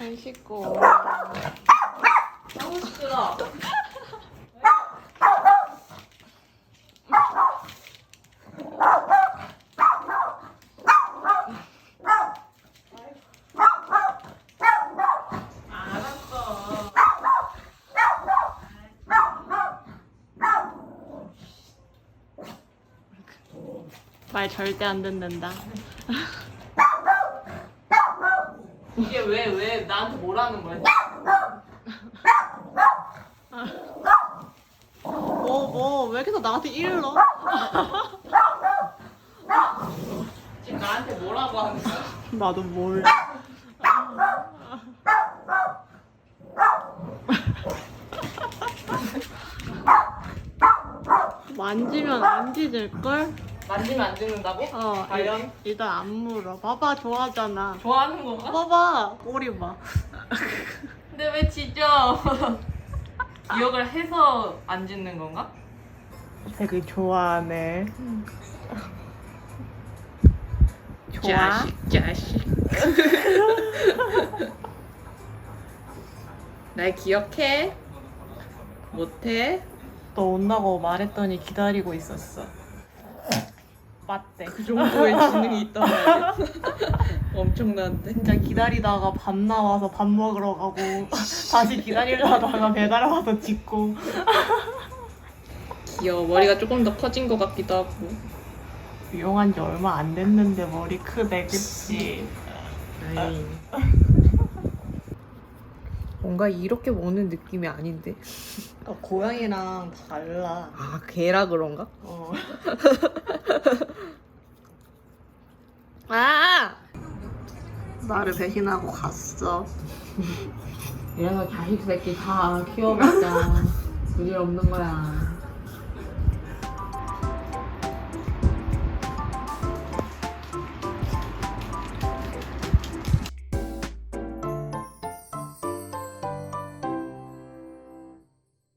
안 씻고. 너무 시끄러. 말 절대 안 듣는다. 이게 왜, 왜 나한테 뭐라는 거야? 뭐, 뭐, 왜 계속 나한테 일러? 지금 나한테 뭐라고 하는 거야? 나도 몰라. 만지면 안 짖을걸? 만지면 안 듣는다고? 어, 과연? 일- 일단 안 물어. 봐봐, 좋아하잖아. 좋아하는 건가? 봐봐, 꼬리 봐. 근데 왜 짖어? 기억을 해서 안 짖는 건가? 되게 좋아하네. 좋아? 자식, 자식. 날 기억해? 못해? 너 온다고 말했더니 기다리고 있었어. 맞대. 그 정도의 지능이 있단 말이야. 엄청난데? 진짜 기다리다가 밥 나와서 밥 먹으러 가고 다시 기다리려다가 배달 와서 짖고 귀여워. 머리가 조금 더 커진 것 같기도 하고. 이용한 지 얼마 안 됐는데 머리 크대 그치? 아이. 뭔가 이렇게 먹는 느낌이 아닌데. 어, 고양이랑 달라. 아, 개라 그런가? 어. 아! 나를 배신하고 갔어. 이래서 자식 새끼 다 키워봤자 부질 없는 거야.